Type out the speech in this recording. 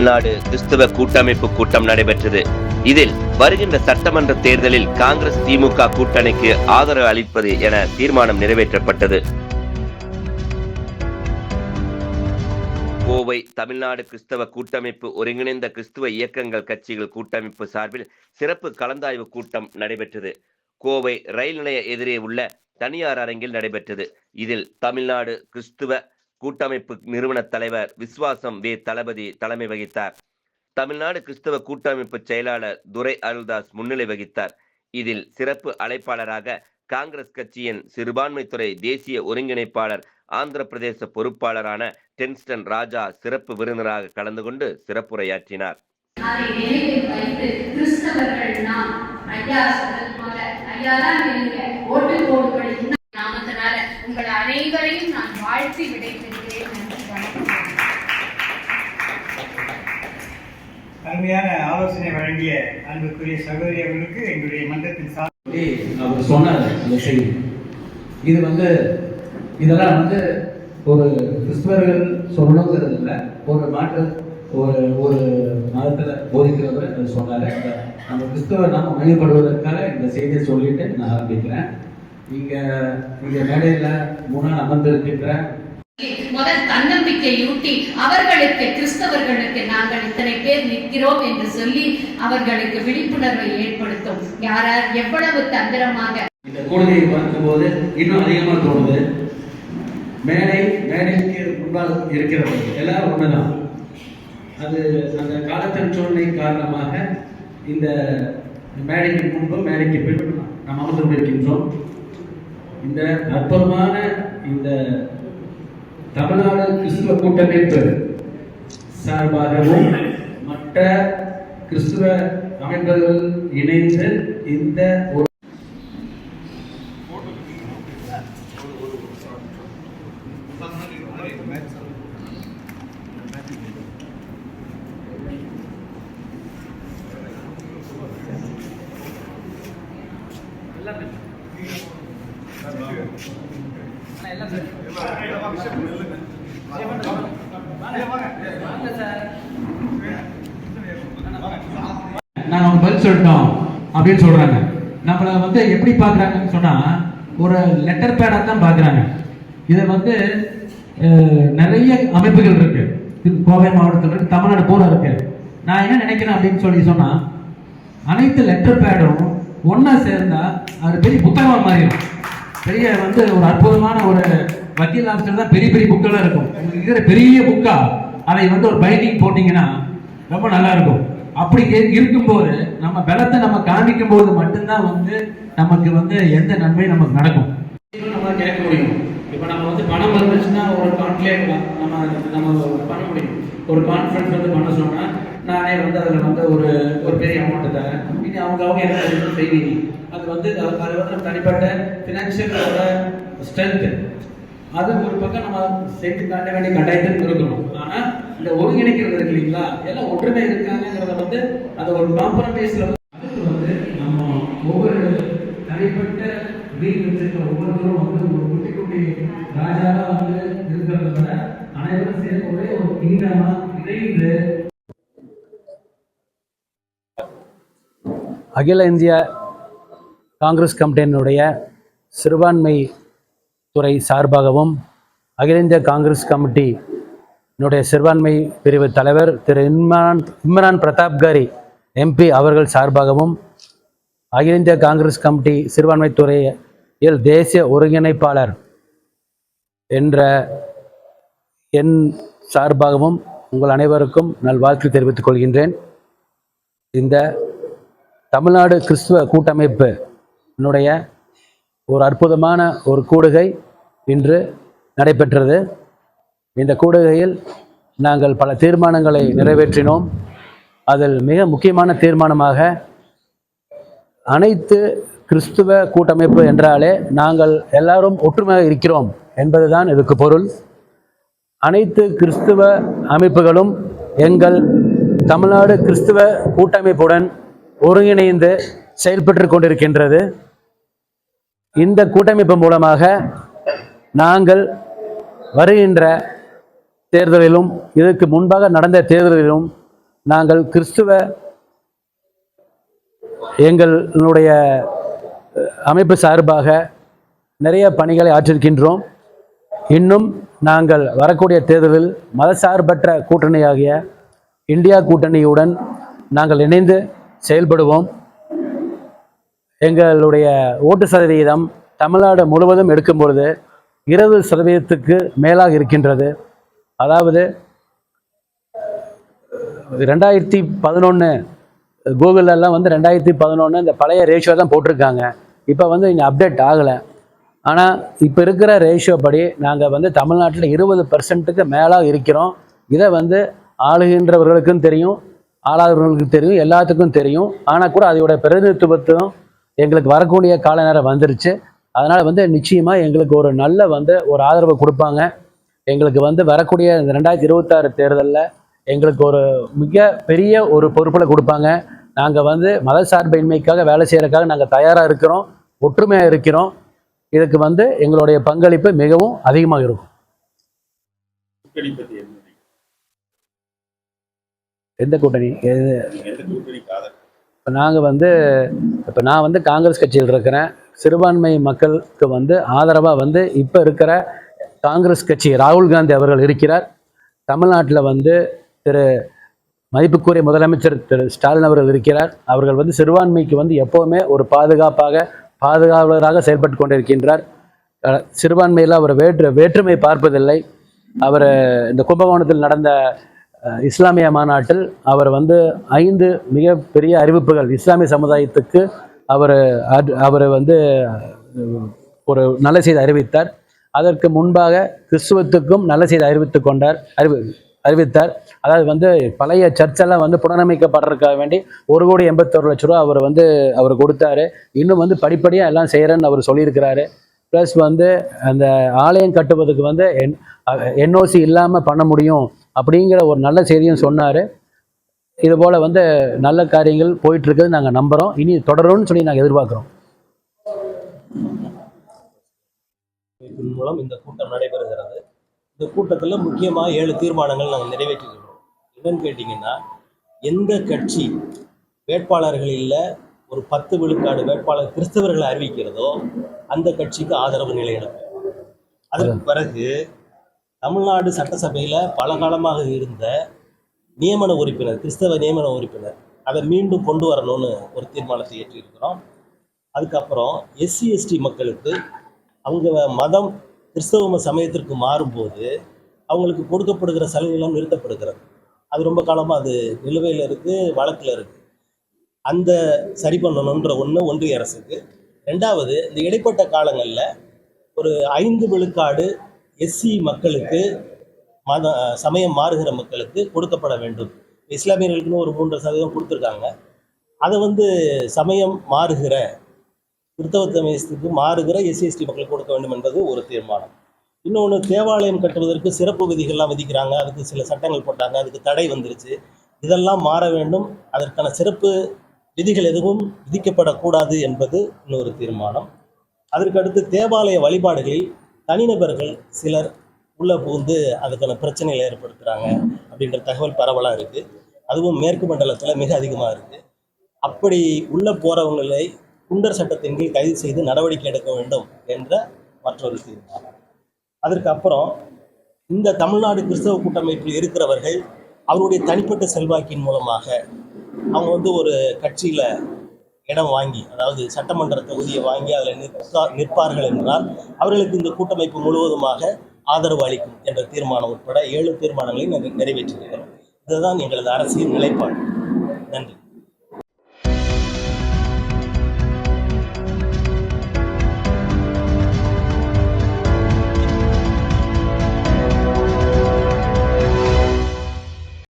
தமிழ்நாடு கிறிஸ்துவ கூட்டமைப்பு கூட்டம் நடைபெற்றது. இதில் வருகின்ற சட்டமன்ற தேர்தலில் காங்கிரஸ் திமுக கூட்டணிக்கு ஆதரவு அளிப்பது என தீர்மானம் நிறைவேற்றப்பட்டது. கோவை தமிழ்நாடு கிறிஸ்தவ கூட்டமைப்பு ஒருங்கிணைந்த கிறிஸ்துவ இயக்கங்கள் கட்சிகள் கூட்டமைப்பு சார்பில் சிறப்பு கலந்தாய்வு கூட்டம் நடைபெற்றது. கோவை ரயில் நிலைய எதிரே உள்ள தனியார் அரங்கில் நடைபெற்றது. இதில் தமிழ்நாடு கிறிஸ்துவ கூட்டமைப்பு நிறுவன தலைவர் விஸ்வாசம் வே தளபதி தலைமை வகித்தார். தமிழ்நாடு கிறிஸ்தவ கூட்டமைப்பு செயலாளர் துரை அருள்தாஸ் முன்னிலை வகித்தார். இதில் சிறப்பு அழைப்பாளராக காங்கிரஸ் கட்சியின் சிறுபான்மைத்துறை தேசிய ஒருங்கிணைப்பாளர் ஆந்திர பிரதேச பொறுப்பாளரான டென்ஸ்டன் ராஜா சிறப்பு விருந்தினராக கலந்து கொண்டு சிறப்புரையாற்றினார். கிறிஸ்தவர்கள் நாம் ஐயா சொன்னது போல ஐயா தான் நீங்க ஓட்டு போடுபடி நாமத்தினால உங்கள் அனைவரையும் நான் வாழ்த்தி விடைபெறுகிறேன். நன்றி வணக்கம். அருமையான ஆலோசனை வழங்கிய அன்புக்குரிய சகோதரி அவர்களுக்கு எங்களுடைய மன்றத்தின் சார் சொல்லி அவர் சொன்னார் அந்த செய்தி. இது வந்து இதெல்லாம் வந்து ஒரு கிறிஸ்தவர்கள் சொல்லணுங்கிறது இல்லை. ஒரு மாற்று ஒரு ஒரு மதத்தில் போதிக்கிறவர் சொன்னார். நம்ம கிறிஸ்தவ நாம மையப்படுவதற்காக இந்த செய்தியை சொல்லிட்டு நான் ஆரம்பிக்கிறேன். இங்கே இங்கே மேடையில் முன்னால் அமர்ந்திருக்கின்ற முதல் தன்னம்பிக்கையூட்டி அவர்களுக்கு கிறிஸ்தவர்களுக்கு நாங்கள் இத்தனை பேர் நிற்கிறோம் என்று சொல்லி அவர்களுக்கு விழிப்புணர்வை ஏற்படுத்தும். யாரார் எவ்வளவு தந்திரமாக இந்த கொள்கையை பார்க்கும்போது இன்னும் அதிகமாக தோணுது. மேடை மேடைக்கு முன்பாக இருக்கிறது எல்லாரும் ஒண்ணுதான். அது அந்த காலத்தின் சூழ்நிலை காரணமாக இந்த மேடைக்கு முன்பு மேடைக்கு பின் நாம் அமர்ந்து கொண்டிருக்கின்றோம் இந்த அற்புதமான இந்த தமிழ்நாடு கிறிஸ்துவ கூட்டமைப்பு சார்பாகவும் மற்ற கிறிஸ்துவ அமைப்புகள் இணைந்து இந்த ஒரு நாங்க அவங்க பதில் சொல்லிட்டோம் அப்படின்னு சொல்கிறாங்க நம்மள வந்து எப்படி பார்க்குறாங்கன்னு சொன்னால் ஒரு லெட்டர் பேடாக தான் பார்க்குறாங்க. இதை வந்து நிறைய அமைப்புகள் இருக்கு. இது கோவை மாவட்டத்தில் இருக்கு தமிழ்நாடு பூரா இருக்கு. நான் என்ன நினைக்கிறேன் அப்படின்னு சொல்லி சொன்னால் அனைத்து லெட்டர் பேடும் ஒன்றா சேர்ந்தா அது பெரிய புத்தகம் மாறிடும். பெரிய வந்து ஒரு அற்புதமான ஒரு வக்கீல் ஆஃபீஸர் தான் பெரிய பெரிய புக்கெல்லாம் இருக்கும். உங்களுக்கு இருக்கிற பெரிய புக்கா அதை வந்து ஒரு பைண்டிங் போட்டிங்கன்னா ரொம்ப நல்லா இருக்கும். அப்படி இருக்கும்போது நம்ம பலத்தை நம்ம காமிக்கும் போது மட்டும்தான் வந்து நமக்கு வந்து எந்த நன்மையும் நமக்கு நடக்கும். நம்ம கேட்க முடியும். இப்போ நம்ம வந்து பணம் வந்துச்சுன்னா ஒரு கான்ஃபிளேட் நம்ம நம்ம பண்ண முடியும். ஒரு கான்ஃபரன்ஸ் வந்து பண்ண சொன்னா நானே வந்து அதில் வந்து ஒரு ஒரு பெரிய அமௌண்ட் தரேன். இனி அவங்க அவங்க என்ன செய்வீங்க? அது வந்து அது வந்து தனிப்பட்ட ஃபினான்ஷியலோட ஸ்ட்ரென்த் அது ஒரு பக்கம் நம்ம சேர்த்து காட்ட வேண்டிய கட்டாயத்தில் இருக்கணும் ஆனா இந்த ஒருங்கிணைக்கிறது இருக்கு இல்லைங்களா? எல்லாம் ஒற்றுமை இருக்காங்கிறத வந்து அது ஒரு காம்ப்ரமைஸ்ல அதுக்கு வந்து நம்ம ஒவ்வொரு தனிப்பட்ட வீடு வச்சிருக்க ஒவ்வொருத்தரும் வந்து ஒரு குட்டி குட்டி ராஜாவா வந்து இருக்கிறத விட அனைவரும் சேர்ந்து ஒரே ஒரு கிங்டமா இணைந்து அகில இந்திய காங்கிரஸ் கமிட்டியினுடைய சிறுபான்மை துறை சார்பாகவும் அகில இந்திய காங்கிரஸ் கமிட்டியினுடைய சிறுபான்மை பிரிவு தலைவர் திரு இம்ரான் இம்ரான் பிரதாப்காரி எம்பி அவர்கள் சார்பாகவும் அகில இந்திய காங்கிரஸ் கமிட்டி சிறுபான்மை துறையில் தேசிய ஒருங்கிணைப்பாளர் என்ற என் சார்பாகவும் உங்கள் அனைவருக்கும் நல்வாழ்த்து தெரிவித்துக் கொள்கின்றேன். இந்த தமிழ்நாடு கிறிஸ்துவ கூட்டமைப்பு என்னுடைய ஒரு அற்புதமான ஒரு கூடுகை இன்று நடைபெற்றது. இந்த கூடுகையில் நாங்கள் பல தீர்மானங்களை நிறைவேற்றினோம். அதில் மிக முக்கியமான தீர்மானமாக அனைத்து கிறிஸ்துவ கூட்டமைப்பு என்றாலே நாங்கள் எல்லாரும் ஒற்றுமையாக இருக்கிறோம் என்பதுதான் இதுக்கு பொருள். அனைத்து கிறிஸ்துவ அமைப்புகளும் எங்கள் தமிழ்நாடு கிறிஸ்துவ கூட்டமைப்புடன் ஒருங்கிணைந்து செயல்பட்டு கொண்டிருக்கின்றது. இந்த கூட்டமைப்பு மூலமாக நாங்கள் வருகின்ற தேர்தலிலும் இதற்கு முன்பாக நடந்த தேர்தலிலும் நாங்கள் கிறிஸ்துவ எங்களுடைய அமைப்பு சார்பாக நிறைய பணிகளை ஆற்றிருக்கின்றோம். இன்னும் நாங்கள் வரக்கூடிய தேர்தலில் மதசார்பற்ற கூட்டணியாகிய இந்தியா கூட்டணியுடன் நாங்கள் இணைந்து செயல்படுவோம். எங்களுடைய ஓட்டு சதவீதம் தமிழ்நாடு முழுவதும் எடுக்கும் பொழுது இருபது சதவீதத்துக்கு மேலாக இருக்கின்றது. அதாவது ரெண்டாயிரத்தி பதினொன்று கூகுளெல்லாம் வந்து ரெண்டாயிரத்தி பதினொன்று இந்த பழைய ரேஷியோ தான் போட்டிருக்காங்க. இப்போ வந்து இங்கே அப்டேட் ஆகலை. ஆனால் இப்போ இருக்கிற ரேஷியோ படி நாங்கள் வந்து தமிழ்நாட்டில் இருபது பர்சன்ட்டுக்கு மேலாக இருக்கிறோம். இதை வந்து ஆளுகின்றவர்களுக்கும் தெரியும் ஆளாதவர்களுக்கும் தெரியும் எல்லாத்துக்கும் தெரியும். ஆனால் கூட அதோட பிரதிநிதித்துவத்தும் எங்களுக்கு வரக்கூடிய கால நேரம் வந்துருச்சு. அதனால் வந்து நிச்சயமாக எங்களுக்கு ஒரு நல்ல வந்து ஒரு ஆதரவு கொடுப்பாங்க. எங்களுக்கு வந்து வரக்கூடிய இந்த ரெண்டாயிரத்தி இருபத்தாறு தேர்தலில் எங்களுக்கு ஒரு மிக பெரிய ஒரு பொறுப்பில் கொடுப்பாங்க. நாங்கள் வந்து மதசார்பின்மைக்காக வேலை செய்யறதுக்காக நாங்கள் தயாராக இருக்கிறோம். ஒற்றுமையாக இருக்கிறோம். இதுக்கு வந்து எங்களுடைய பங்களிப்பு மிகவும் அதிகமாக இருக்கும். கூட்டணி? எந்த கூட்டணி? எது? இப்போ நாங்கள் வந்து இப்போ நான் வந்து காங்கிரஸ் கட்சியில் இருக்கிறேன். சிறுபான்மை மக்களுக்கு வந்து ஆதரவாக வந்து இப்போ இருக்கிற காங்கிரஸ் கட்சி ராகுல் காந்தி அவர்கள் இருக்கிறார். தமிழ்நாட்டில் வந்து திரு மதிப்புக்குரிய முதலமைச்சர் திரு ஸ்டாலின் அவர்கள் இருக்கிறார். அவர்கள் வந்து சிறுபான்மைக்கு வந்து எப்போவுமே ஒரு பாதுகாப்பாக பாதுகாவலராக செயல்பட்டு கொண்டிருக்கின்றார். சிறுபான்மையில் அவர் வேற்று வேற்றுமை பார்ப்பதில்லை. அவர் இந்த கும்பகோணத்தில் நடந்த இஸ்லாமிய மாநாட்டில் அவர் வந்து ஐந்து மிகப்பெரிய அறிவிப்புகள் இஸ்லாமிய சமுதாயத்துக்கு அவர் அவர் வந்து ஒரு நல்ல செய்தி அறிவித்தார். அதற்கு முன்பாக கிறிஸ்துவத்துக்கும் நல்ல செய்தி அறிவித்து கொண்டார் அறிவி அறிவித்தார். அதாவது வந்து பழைய சர்ச்செல்லாம் வந்து புனரமைக்கப்படுறதுக்காக வேண்டி ஒரு கோடி எண்பத்தொரு லட்ச ரூபா அவர் வந்து அவர் கொடுத்தாரு. இன்னும் வந்து படிப்படியாக எல்லாம் செய்கிறேன்னு அவர் சொல்லியிருக்கிறாரு. ப்ளஸ் வந்து அந்த ஆலயம் கட்டுவதுக்கு வந்து என் என்ஓசி இல்லாமல் பண்ண முடியும். அப்படிங்கிற ஒரு நல்ல செய்தியும் சொன்னார். இது போல் வந்து நல்ல காரியங்கள் போயிட்டுருக்குது நாங்கள் நம்புகிறோம் இனி தொடரும்னு சொல்லி நாங்கள் எதிர்பார்க்குறோம். மூலம் இந்த கூட்டம் நடைபெறுகிறது. இந்த கூட்டத்தில் முக்கியமாக ஏழு தீர்மானங்கள் நாங்கள் நிறைவேற்றிருக்கிறோம். என்னன்னு கேட்டிங்கன்னா எந்த கட்சி வேட்பாளர்கள் இல்லை ஒரு பத்து விழுக்காடு வேட்பாளர் கிறிஸ்தவர்களை அறிவிக்கிறதோ அந்த கட்சிக்கு ஆதரவு நிலையிடப்படும் அதற்கு பிறகு தமிழ்நாடு சட்டசபையில் பல காலமாக இருந்த நியமன உறுப்பினர் கிறிஸ்தவ நியமன உறுப்பினர் அதை மீண்டும் கொண்டு வரணும்னு ஒரு தீர்மானத்தை ஏற்றியிருக்கிறோம் அதுக்கப்புறம் எஸ்சி எஸ்டி மக்களுக்கு அவங்க மதம் கிறிஸ்தவ சமயத்திற்கு மாறும்போது அவங்களுக்கு கொடுக்கப்படுகிற சலுகைகளும் நிறுத்தப்படுகிறது. அது ரொம்ப காலமாக அது நிலுவையில் இருக்குது வழக்கில் இருக்குது அந்த சரி பண்ணணுன்ற ஒன்று ஒன்றிய அரசுக்கு. ரெண்டாவது இந்த இடைப்பட்ட காலங்களில் ஒரு ஐந்து விழுக்காடு எஸ்சி மக்களுக்கு மத சமயம் மாறுகிற மக்களுக்கு கொடுக்கப்பட வேண்டும். இஸ்லாமியர்களுக்குன்னு ஒரு மூன்று சதவீதம் கொடுத்துருக்காங்க. அதை வந்து சமயம் மாறுகிற கிறிஸ்தவ சமயத்துக்கு மாறுகிற எஸ்சி எஸ்டி மக்களுக்கு கொடுக்க வேண்டும் என்பது ஒரு தீர்மானம். இன்னொன்று தேவாலயம் கட்டுவதற்கு சிறப்பு விதிகள்லாம் விதிக்கிறாங்க. அதுக்கு சில சட்டங்கள் போட்டாங்க. அதுக்கு தடை வந்துருச்சு. இதெல்லாம் மாற வேண்டும். அதற்கான சிறப்பு விதிகள் எதுவும் விதிக்கப்படக்கூடாது என்பது இன்னொரு தீர்மானம். அதற்கு அடுத்து தேவாலய வழிபாடுகளில் தனிநபர்கள் சிலர் உள்ளே புகுந்து அதுக்கான பிரச்சனைகளை ஏற்படுத்துகிறாங்க அப்படின்ற தகவல் பரவலாக இருக்குது அதுவும் மேற்கு மண்டலத்தில் மிக அதிகமாக இருக்குது அப்படி உள்ளே போகிறவங்களை குண்டர் சட்டத்தின் கீழ் கைது செய்து நடவடிக்கை எடுக்க வேண்டும் என்ற மற்றொரு தீர்மானம் அதற்கு அப்புறம் இந்த தமிழ்நாடு கிறிஸ்தவ கூட்டமைப்பில் இருக்கிறவர்கள் அவருடைய தனிப்பட்ட செல்வாக்கின் மூலமாக அவங்க வந்து ஒரு கட்சியில் இடம் வாங்கி அதாவது சட்டமன்ற தொகுதியை வாங்கி அதில் நிற்பா நிற்பார்கள் என்றால் அவர்களுக்கு இந்த கூட்டமைப்பு முழுவதுமாக ஆதரவு அளிக்கும் என்ற தீர்மானம் உட்பட ஏழு தீர்மானங்களை நாங்கள் நிறைவேற்றியிருக்கிறோம் இதுதான் எங்களது அரசியல் நிலைப்பாடு. நன்றி.